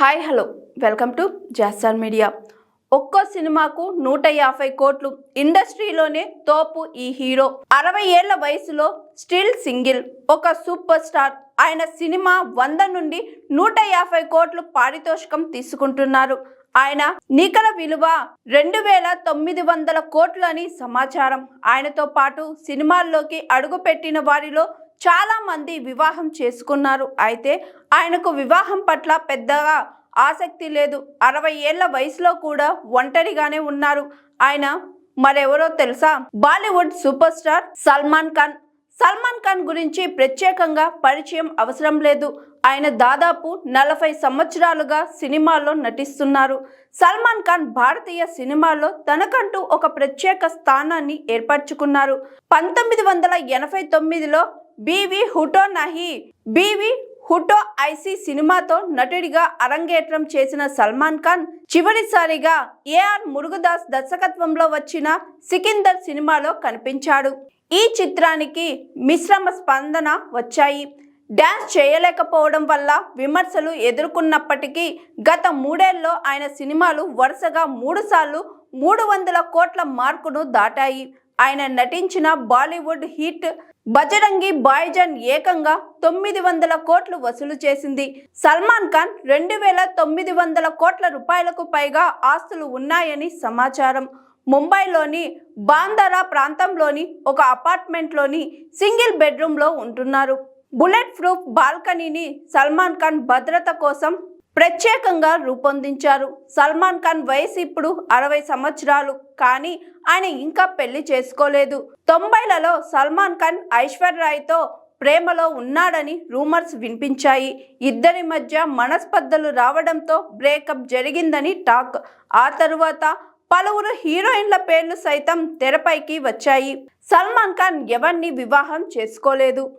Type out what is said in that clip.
Hi hello. Welcome to జాస్టార్ media. ఒక్కో సినిమాకు నూట యాభై కోట్లు. ఇండస్ట్రీలోనే తోపు ఈ హీరో. అరవై ఏళ్ళ వయసులో స్టిల్ సింగిల్. ఒక సూపర్ స్టార్. ఆయన సినిమా వంద నుండి నూట యాభై కోట్లు పారితోషికం తీసుకుంటున్నారు. ఆయన నికర విలువ రెండు వేల తొమ్మిది వందల కోట్లు అని సమాచారం. ఆయనతో పాటు సినిమాల్లోకి అడుగుపెట్టిన వారిలో చాలా మంది వివాహం చేసుకున్నారు. అయితే ఆయనకు వివాహం పట్ల పెద్దగా ఆసక్తి లేదు. అరవై ఏళ్ళ వయసులో కూడా ఒంటరిగానే ఉన్నారు. ఆయన మరెవరో తెలుసా? Bollywood super star Salman Khan. Salman Khan గురించి ప్రత్యేకంగా పరిచయం అవసరం లేదు. ఆయన దాదాపు నలభై సంవత్సరాలుగా సినిమాల్లో నటిస్తున్నారు. సల్మాన్ ఖాన్ భారతీయ సినిమాల్లో తనకంటూ ఒక ప్రత్యేక స్థానాన్ని ఏర్పరచుకున్నారు. పంతొమ్మిది వందల ఎనభై తొమ్మిదిలో బీవి హుటో నహి. బీవి హుటో ఐసీ సినిమాతో నటుడిగా అరంగేట్రం చేసిన సల్మాన్ ఖాన్ చివరిసారిగా ఏఆర్ మురుగదాస్ దర్శకత్వంలో వచ్చిన సికిందర్ సినిమాలో కనిపించాడు. ఈ చిత్రానికి మిశ్రమ స్పందన వచ్చాయి. డ్యాన్స్ చేయలేకపోవడం వల్ల విమర్శలు ఎదుర్కొన్నప్పటికీ గత మూడేళ్ళలో ఆయన సినిమాలు వరుసగా మూడుసార్లు మూడు వందల కోట్ల మార్కును దాటాయి. ఆయన నటించిన బాలీవుడ్ హిట్ బజరంగి బాయ్జన్ ఏకంగా తొమ్మిది వందల కోట్లు వసూలు చేసింది. సల్మాన్ ఖాన్ రెండు వేల తొమ్మిది వందల కోట్ల రూపాయలకు పైగా ఆస్తులు ఉన్నాయని సమాచారం. ముంబైలోని బాందరా ప్రాంతంలోని ఒక అపార్ట్మెంట్లోని సింగిల్ బెడ్రూమ్లో ఉంటున్నారు. బుల్లెట్ ప్రూఫ్ బాల్కనీని సల్మాన్ ఖాన్ భద్రత కోసం ప్రత్యేకంగా రూపొందించారు. సల్మాన్ ఖాన్ వయసు ఇప్పుడు అరవై సంవత్సరాలు కానీ ఆయన ఇంకా పెళ్ళి చేసుకోలేదు. తొంభైలలో సల్మాన్ ఖాన్ ఐశ్వర్యరాయ్తో ప్రేమలో ఉన్నాడని రూమర్స్ వినిపించాయి. ఇద్దరి మధ్య మనస్పర్ధలు రావడంతో బ్రేకప్ జరిగిందని టాక్. ఆ తరువాత పలువురు హీరోయిన్ల పేర్లు సైతం తెరపైకి వచ్చాయి. సల్మాన్ ఖాన్ ఎవరిని వివాహం చేసుకోలేదు?